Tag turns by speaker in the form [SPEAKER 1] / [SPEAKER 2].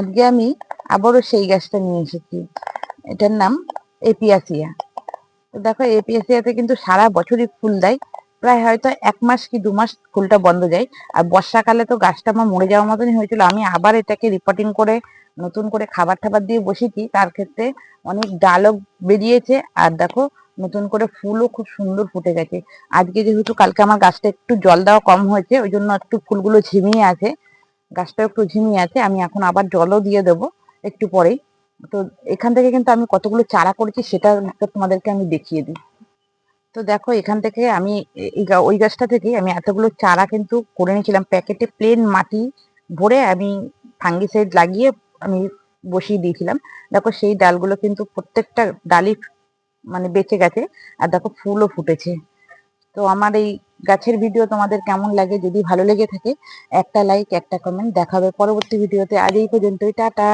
[SPEAKER 1] আজকে আমি আবারও সেই গাছটা নিয়ে এসেছি। এটার নাম এপিয়াসিয়া। তো দেখো, এপিয়াসিয়াতে কিন্তু সারা বছরই ফুল দেয়। প্রায় হয়তো এক মাস কি দু মাস ফুলটা বন্ধ যায়। আর বর্ষাকালে তো গাছটা আমার মরে যাওয়ার মতনই হয়েছিল। আমি আবার এটাকে রিপোর্টিং করে, নতুন করে খাবার টাবার দিয়ে বসেছি। তার ক্ষেত্রে অনেক ডালও বেরিয়েছে। আর দেখো, নতুন করে ফুলও খুব সুন্দর ফুটে গেছে। আজকে যেহেতু কালকে আমার গাছটা একটু জল দেওয়া কম হয়েছে, ওই জন্য একটু ফুলগুলো ঝিমিয়ে আছে। গাছটা একটু ঝিমিয়ে আছে, আমি এখন আবার জলও দিয়ে দেবো একটু পরেই। তো এখান থেকে কিন্তু আমি কতগুলো চারা করেছি সেটা তোমাদেরকে আমি দেখিয়ে দিই। তো দেখো, এখান থেকে আমি ওই গাছটা থেকে আমি এতগুলো চারা কিন্তু করে নিয়েছিলাম। প্যাকেটে প্লেন মাটি ভরে আমি ফাঙ্গিসাইড লাগিয়ে আমি বসিয়ে দিয়েছিলাম। দেখো, সেই ডালগুলো কিন্তু প্রত্যেকটা ডালই মানে বেঁচে গেছে, আর দেখো ফুলও ফুটেছে। তো আমার এই গাছের ভিডিও তোমাদের কেমন লাগে? যদি ভালো লেগে থাকে, একটা লাইক একটা কমেন্ট দেখাবে। পরবর্তী ভিডিওতে আজ এই পর্যন্তই। টাটা!